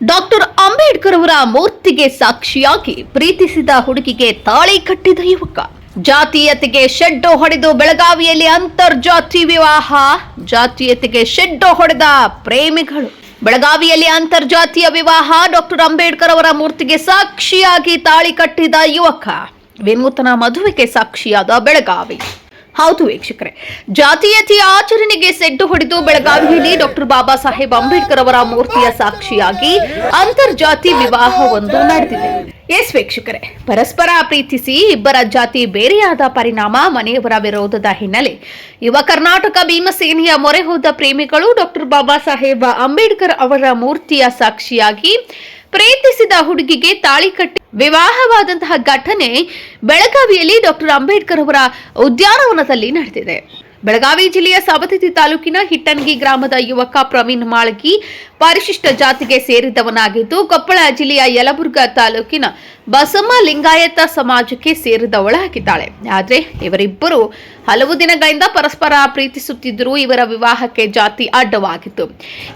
Doctor Ambedkar ಅವರ ಮೂರ್ತಿಗೆ ಸಾಕ್ಷಿಯಾಗಿ ಪ್ರೀತಿಸಿದ ಹುಡುಗಿಗೆ ತಾಳಿ ಕಟ್ಟಿದ ಯುವಕ. ಜಾತೀಯತೆಗೆ ಶೆಡ್ಡು ಹೊಡೆದು ಬೆಳಗಾವಿಯಲ್ಲಿ ಅಂತರ್ಜಾತಿ ವಿವಾಹ, ಜಾತೀಯತೆಗೆ ಶೆಡ್ಡು ಹೊಡೆದ ಪ್ರೇಮಿಗಳು. ಬೆಳಗಾವಿಯಲ್ಲಿ ಅಂತರ್ಜಾತಿಯ ವಿವಾಹ, ಡಾಕ್ಟರ್ ಅಂಬೇಡ್ಕರ್ ಅವರ ಮೂರ್ತಿಗೆ ಸಾಕ್ಷಿಯಾಗಿ ತಾಳಿ ಕಟ್ಟಿದ ಯುವಕ. ವಿನೂತನ ಮದುವೆಗೆ ಸಾಕ್ಷಿಯಾದ ಬೆಳಗಾವಿ. ಹೌದು ವೀಕ್ಷಕರೇ. ಜಾತೀಯತೆಯ ಆಚರಣೆಗೆ ಸೆಡ್ಡು ಹೊಡೆದು ಬೆಳಗಾವಿಯಲ್ಲಿ ಡಾಕ್ಟರ್ ಬಾಬಾ ಸಾಹೇಬ್ ಅಂಬೇಡ್ಕರ್ ಅವರ ಮೂರ್ತಿಯ ಸಾಕ್ಷಿಯಾಗಿ ಅಂತರ್ಜಾತಿ ವಿವಾಹವೊಂದು ನಡೆದಿದೆ. ಎಸ್ ವೀಕ್ಷಕರೇ, ಪರಸ್ಪರ ಪ್ರೀತಿಸಿ ಇಬ್ಬರ ಜಾತಿ ಬೇರೆಯಾದ ಪರಿಣಾಮ ಮನೆಯವರ ವಿರೋಧದ ಹಿನ್ನೆಲೆ. ಯುವ ಕರ್ನಾಟಕ ಭೀಮಸೇನೆಯ ಮೊರೆ ಹೋದ ಪ್ರೇಮಿಗಳು ಡಾಕ್ಟರ್ ಬಾಬಾ ಸಾಹೇಬ್ ಅಂಬೇಡ್ಕರ್ ಅವರ ಮೂರ್ತಿಯ ಸಾಕ್ಷಿಯಾಗಿ ಪ್ರೀತಿಸಿದ ಹುಡುಗಿಗೆ ತಾಳಿ ಕಟ್ಟಿ ವಿವಾಹವಾದಂತಹ ಘಟನೆ ಬೆಳಗಾವಿಯಲ್ಲಿ ಡಾಕ್ಟರ್ ಅಂಬೇಡ್ಕರ್ ಅವರ ಉದ್ಯಾನವನದಲ್ಲಿ ನಡೆದಿದೆ. ಬೆಳಗಾವಿ ಜಿಲ್ಲೆಯ ಸವದತ್ತಿ ತಾಲೂಕಿನ ಹಿಟ್ಟನ್ಗಿ ಗ್ರಾಮದ ಯುವಕ ಪ್ರವೀಣ್ ಮಾಳ್ಗಿ ಪರಿಶಿಷ್ಟ ಜಾತಿಗೆ ಸೇರಿದವನಾಗಿದ್ದು, ಕೊಪ್ಪಳ ಜಿಲ್ಲೆಯ ಯಲಬುರ್ಗಾ ತಾಲೂಕಿನ ಬಸಮ್ಮ ಲಿಂಗಾಯತ ಸಮಾಜಕ್ಕೆ ಸೇರಿದವಳಾಗಿದ್ದಾಳೆ ಆದರೆ ಇವರಿಬ್ಬರು ಹಲವು ದಿನಗಳಿಂದ ಪರಸ್ಪರ ಪ್ರೀತಿಸುತ್ತಿದ್ದರು ಇವರ ವಿವಾಹಕ್ಕೆ ಜಾತಿ ಅಡ್ಡವಾಗಿತ್ತು.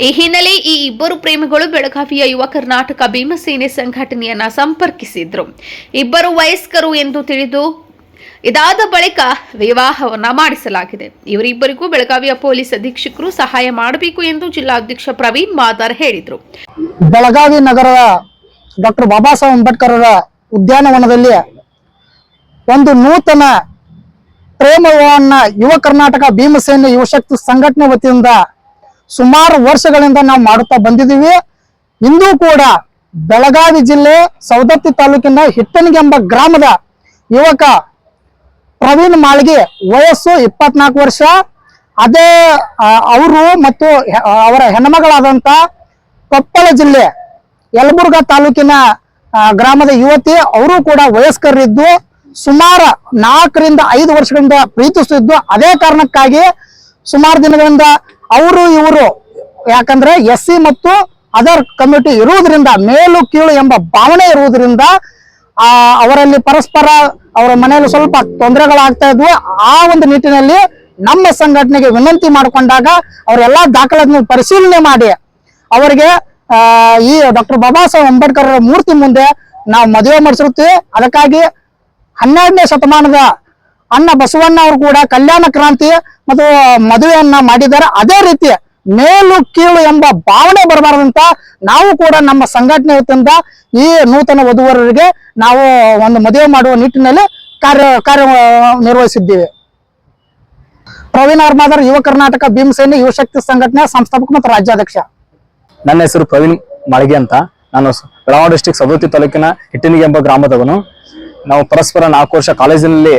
ಈ ಹಿನ್ನೆಲೆ ಈ ಇಬ್ಬರು ಪ್ರೇಮಿಗಳು ಬೆಳಗಾವಿಯ ಯುವ ಕರ್ನಾಟಕ ಭೀಮಸೇನೆ ಸಂಘಟನೆಯನ್ನ ಸಂಪರ್ಕಿಸಿದ್ರು. ಇಬ್ಬರು ವಯಸ್ಕರು ಎಂದು ತಿಳಿದು ಇದಾದ ಬಳಿಕ ವಿವಾಹವನ್ನ ಮಾಡಿಸಲಾಗಿದೆ. ಇವರಿಬ್ಬರಿಗೂ ಬೆಳಗಾವಿಯ ಪೊಲೀಸ್ ಅಧೀಕ್ಷಕರು ಸಹಾಯ ಮಾಡಬೇಕು ಎಂದು ಜಿಲ್ಲಾಧ್ಯಕ್ಷ ಪ್ರವೀಣ್ ಮಾದಾರ್ ಹೇಳಿದರು. ಬೆಳಗಾವಿ ನಗರದ ಡಾಕ್ಟರ್ ಬಾಬಾ ಸಾಹೇಬ್ ಅಂಬೇಡ್ಕರ್ ಅವರ ಉದ್ಯಾನವನದಲ್ಲಿ ಒಂದು ನೂತನ ಪ್ರೇಮವನ್ನ ಯುವ ಕರ್ನಾಟಕ ಭೀಮಸೇನೆ ಯುವಶಕ್ತಿ ಸಂಘಟನೆ ವತಿಯಿಂದ ಸುಮಾರು ವರ್ಷಗಳಿಂದ ನಾವು ಮಾಡುತ್ತಾ ಬಂದಿದ್ದೀವಿ. ಇಂದು ಕೂಡ ಬೆಳಗಾವಿ ಜಿಲ್ಲೆ ಸೌದತ್ತಿ ತಾಲೂಕಿನ ಹಿಟ್ಟನಿಗೆ ಎಂಬ ಗ್ರಾಮದ ಯುವಕ ಪ್ರವೀಣ್ ಮಾಳ್ಗಿ ವಯಸ್ಸು ಇಪ್ಪತ್ನಾಲ್ಕು ವರ್ಷ. ಅದೇ ಅವರು ಮತ್ತು ಅವರ ಹೆಣ್ಮಗಳಾದಂತ ಕೊಪ್ಪಳ ಜಿಲ್ಲೆ, ಯಲಬುರ್ಗ ತಾಲೂಕಿನ ಗ್ರಾಮದ ಯುವತಿ, ಅವರು ಕೂಡ ವಯಸ್ಕರಿದ್ದು ಸುಮಾರು ನಾಲ್ಕರಿಂದ ಐದು ವರ್ಷಗಳಿಂದ ಪ್ರೀತಿಸುತ್ತಿದ್ದು. ಅದೇ ಕಾರಣಕ್ಕಾಗಿ ಸುಮಾರು ದಿನಗಳಿಂದ ಅವರು, ಇವರು, ಯಾಕಂದ್ರೆ ಎಸ್ ಸಿ ಮತ್ತು ಅದರ್ ಕಮ್ಯುನಿಟಿ ಇರುವುದರಿಂದ, ಮೇಲು, ಕೀಳು ಎಂಬ ಭಾವನೆ ಇರುವುದರಿಂದ ಆ, ಅವರಲ್ಲಿ ಪರಸ್ಪರ ಅವರ ಮನೆಯಲ್ಲಿ ಸ್ವಲ್ಪ ತೊಂದರೆಗಳಾಗ್ತಾ ಇದ್ವು. ಆ ಒಂದು ನಿಟ್ಟಿನಲ್ಲಿ ನಮ್ಮ ಸಂಘಟನೆಗೆ ವಿನಂತಿ ಮಾಡಿಕೊಂಡಾಗ ಅವರೆಲ್ಲ ದಾಖಲೆಗಳನ್ನು ಪರಿಶೀಲನೆ ಮಾಡಿ ಅವರಿಗೆ ಈ ಡಾಕ್ಟರ್ ಬಾಬಾ ಸಾಹೇಬ್ ಅಂಬೇಡ್ಕರ್ ಅವರ ಮೂರ್ತಿ ಮುಂದೆ ನಾವು ಮದುವೆ ಮಾಡಿಸಿರುತ್ತೀವಿ. ಅದಕ್ಕಾಗಿ ಹನ್ನೆರಡನೇ ಶತಮಾನದ ಅಣ್ಣ ಬಸವಣ್ಣ ಅವರು ಕೂಡ ಕಲ್ಯಾಣ ಕ್ರಾಂತಿ ಮತ್ತು ಮದುವೆಯನ್ನ ಮಾಡಿದ್ದಾರೆ. ಅದೇ ರೀತಿ ಮೇಲು ಕೀಳು ಎಂಬ ಭಾವನೆ ಬರಬಾರದಂತ ನಾವು ಕೂಡ ನಮ್ಮ ಸಂಘಟನೆ ವತಿಯಿಂದ ಈ ನೂತನ ವಧುವರರಿಗೆ ನಾವು ಒಂದು ಮದುವೆ ಮಾಡುವ ನಿಟ್ಟಿನಲ್ಲಿ ಕಾರ್ಯ ಕಾರ್ಯ ನಿರ್ವಹಿಸಿದ್ದೇವೆ. ಪ್ರವೀಣ್ ಆರ್ಮಾದರ್ ಯುವ ಕರ್ನಾಟಕ ಭೀಮಸೇನೆ ಯುವಶಕ್ತಿ ಸಂಘಟನೆ ಸಂಸ್ಥಾಪಕ ಮತ್ತು ರಾಜ್ಯಾಧ್ಯಕ್ಷ. ನನ್ನ ಹೆಸರು ಪ್ರವೀಣ್ ಮಾಳಿಗೆ ಅಂತ. ನಾನು ಬೆಳಗಾವಿ ಡಿಸ್ಟಿಕ್ ಸವದತ್ತಿ ತಾಲೂಕಿನ ಹಿಟ್ಟಿನಿಗೆ ಎಂಬ ಗ್ರಾಮದವನು. ನಾವು ಪರಸ್ಪರ ನಾಲ್ಕು ವರ್ಷ ಕಾಲೇಜಿನಲ್ಲಿ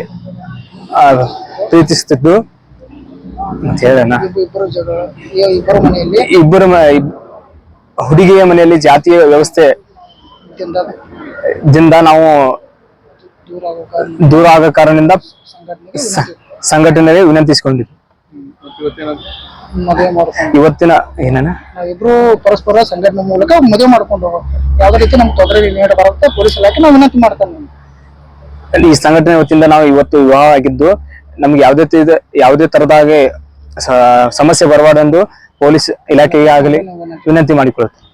ಪ್ರೀತಿಸುತ್ತಿದ್ದು. ಹೇಳೋಣ ಇಬ್ಬರು ಜಗಳ ಇಬ್ಬರು ಮನೆಯಲ್ಲಿ ಇಬ್ಬರ ಹುಡುಗಿಯ ಮನೆಯಲ್ಲಿ ಜಾತಿಯ ವ್ಯವಸ್ಥೆ ದಿಂದ ನಾವು ದೂರ ಆಗೋ ಕಾರಣದಿಂದ ಸಂಘಟನೆಗೆ ವಿನಂತಿಸಿಕೊಂಡಿದ್ವಿ ಇವತ್ತಿನ ಏನೇನ ಇಬ್ರು ಪರಸ್ಪರ ಸಂಘಟನೆ ಮೂಲಕ ಮದುವೆ ಮಾಡ್ಕೊಂಡು ಹೋಗೋ ಯಾವ್ದೇ ರೀತಿ ನಮ್ಗೆ ತೊಂದರೆ ನೀಡಬಾರತ್ತೆ ಪೊಲೀಸ್ ಇಲಾಖೆ ನಾವು ವಿನಂತಿ ಮಾಡ್ತಾನೆ ಈ ಸಂಘಟನೆ ವತಿಯಿಂದ ನಾವು ಇವತ್ತು ವಿವಾಹ ಆಗಿದ್ದು ನಮ್ಗೆ ಯಾವುದೇ ಯಾವ್ದೇ ತರದಾಗೆ ಸಮಸ್ಯೆ ಬರಬಾರ್ದೆಂದು ಪೊಲೀಸ್ ಇಲಾಖೆಗೆ ಆಗಲಿ ವಿನಂತಿ ಮಾಡಿಕೊಳ್ಳುತ್ತೆ